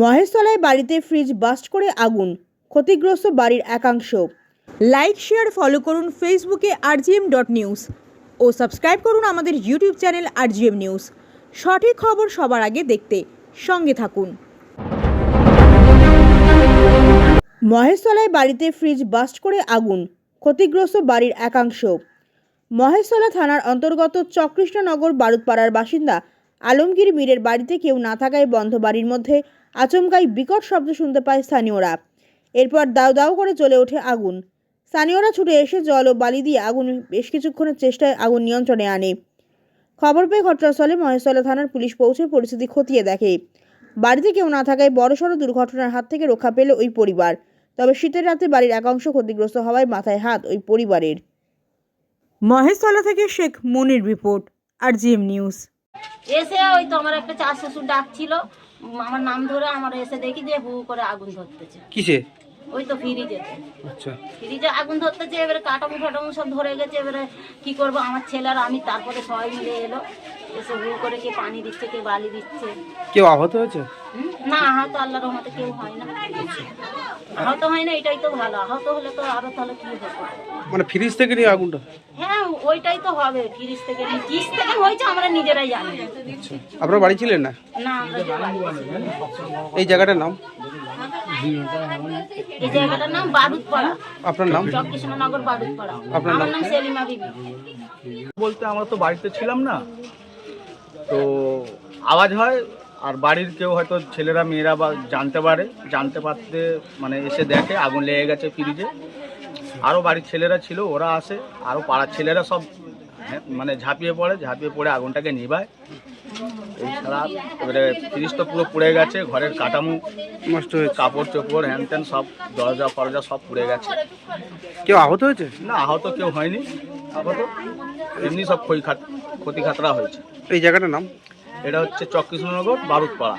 মহেশতলায় বাড়িতে fridge bast করে আগুন, ক্ষতিগ্রস্ত বাড়ির একাংশ। লাইক শেয়ার ফলো করুন ফেসবুকে আরজিএম ডট নিউজ ও সাবস্ক্রাইব করুন আমাদের ইউটিউব চ্যানেল আরজিএম নিউজ সঠিক খবর সবার আগে দেখতে সঙ্গে থাকুন। মহেশতলায় বাড়িতে ফ্রিজ বাস্ট করে আগুন, ক্ষতিগ্রস্ত বাড়ির একাংশ। মহেশতলা থানার অন্তর্গত চকৃষ্ণনগর বারুদপাড়ার বাসিন্দা আলমগীর মীরের বাড়িতে কেউ না থাকায় বন্ধ বাড়ির মধ্যে আচমকাই বিকট শব্দ শুনতে পায় স্থানীয়রা। এরপর দাউ দাউ করে চলে ওঠে আগুন। স্থানীয়রা ছুটে এসে জল ও বালি দিয়ে আগুন বেশ কিছুক্ষণের চেষ্টায় আগুন নিয়ন্ত্রণে আনে। খবর পেয়ে ঘটনাস্থলে মহেশতলা থানার পুলিশ পৌঁছে পরিস্থিতি খতিয়ে দেখে। বাড়িতে কেউ না থাকায় বড়সড় দুর্ঘটনার হাত থেকে রক্ষা পেল ওই পরিবার। তবে শীতের রাতে বাড়ির একাংশ ক্ষতিগ্রস্ত হওয়ায় মাথায় হাত ওই পরিবারের। মহেশতলা থেকে Sheikh Monir report R GM news. এসে ওই তো আমার একটা চার শ্বশুর ডাকছিল আমার নাম ধরে আমার এসে দেখি যে হু করে আগুন ধরতেছে। কিসে? ওই তো ফ্রিজে। আচ্ছা। ফ্রিজে আগুন ধরতেছে এবারে কাটামু ফাটামু সব ধরে গেছে এবারে কি করব? আমার ছেলে আর আমি তারপরে সবাই মিলে এলো এসে হু করে কে পানি দিচ্ছে কে বালি দিচ্ছে। কেউ আহত হয়েছে? না আহত আল্লাহর রহমতে কেউ হয় না। আহত হয় না এটাই তো ভালো। আহত হলে তো আরও তাহলে কি হতো মানে ফ্রিজ থেকে নিয়ে আগুনটা? হ্যাঁ ওইটাই তো হবে ফ্রিজ থেকে কিস থেকে হয়েছে আমরা নিজেরাই জানি। আপনার বাড়ি ছিলেন না? না আমরা যে বাড়ি আছি। এই জায়গাটার নাম? এই জায়গাটার নাম বারুদপাড়া। আপনার নাম? চকৃষ্ণনগর বারুদপাড়া। আপনার আমার নাম? নাম সেলিমা বিবি। বলতে আমরা তো বাড়িতে ছিলাম না তো আওয়াজ হয় আর বাড়ির কেউ হয়তো ছেলেরা মেয়েরা বা জানতে পারে জানতে পারতে মানে এসে দেখে আগুন লেগে গেছে ফ্রিজে। আরও বাড়ির ছেলেরা ছিল ওরা আসে আরও পাড়ার ছেলেরা সব হ্যাঁ, মানে ঝাঁপিয়ে পড়ে ঝাঁপিয়ে পড়ে আগুনটাকে নিভায়। এছাড়া এবারে ফ্রিজ তো পুরো পুড়ে গেছে ঘরের কাটামু নষ্ট হয়েছে। কাপড় চোপড় হ্যান ত্যান সব দরজা ফরজা সব পুড়ে গেছে। কেউ আহত হয়েছে? না আহত কেউ হয়নি আহত এমনি সব ক্ষয় ক্ষতি খাতরা হয়েছে। এই জায়গাটার নাম? এটা হচ্ছে চকৃষ্ণনগর বারুদপাড়া।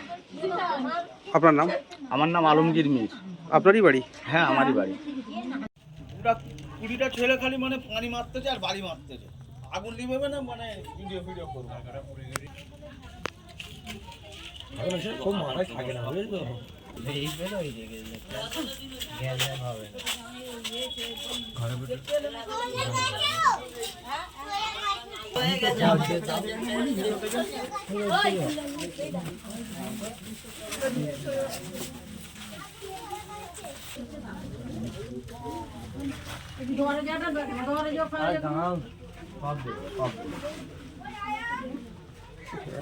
আপনার নাম? আমার নাম আলমগীর মির। আপনারই বাড়ি? হ্যাঁ আমারই বাড়ি। কুড়িটা ছেলে খালি মানে পানি মারতেছে আর বাড়ি মারতেছে। আগুন নিবে না মানে ভিডিও ভিডিও করব।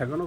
এখনো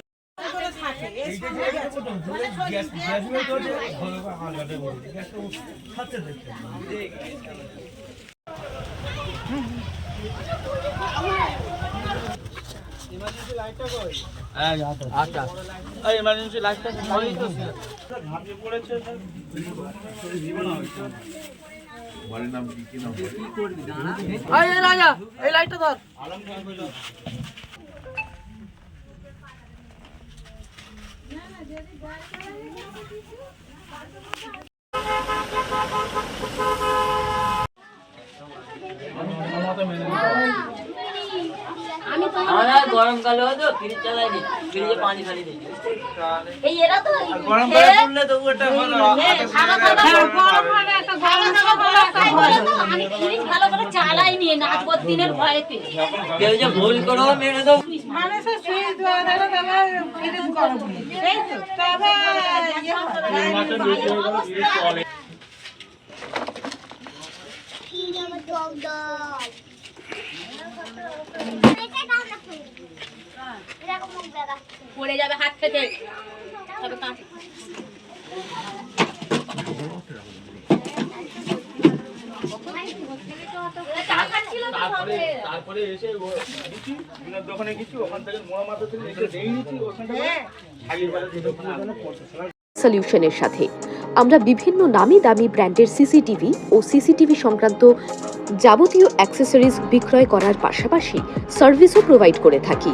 এমার্জেন্সি লাইটটা সবাই তো ঝাঁপিয়ে পড়েছে আমি তো আমরা গরমকালে হতো ফ্রিজ চালাইনি ফ্রিজে পানি খালি দিই এই এরা তো গরম করে তুললে তবু একটা ভালো গরম খাওয়া দাওয়া করে একটা তো। আমি ভালো করে নাচবর দিনের ভয়েতে। কেউ যে ভুল করো মেরে দাও পড়ে যাবে হাত থেকে তবে কাঁচ আগুন। সলিউশনের সাথে। আমরা বিভিন্ন নামি দামি ব্র্যান্ডের সিসিটিভি ও সিসিটিভি সংক্রান্ত যাবতীয় অ্যাক্সেসরিজ বিক্রয় করার পাশাপাশি সার্ভিসও প্রোভাইড করে থাকি।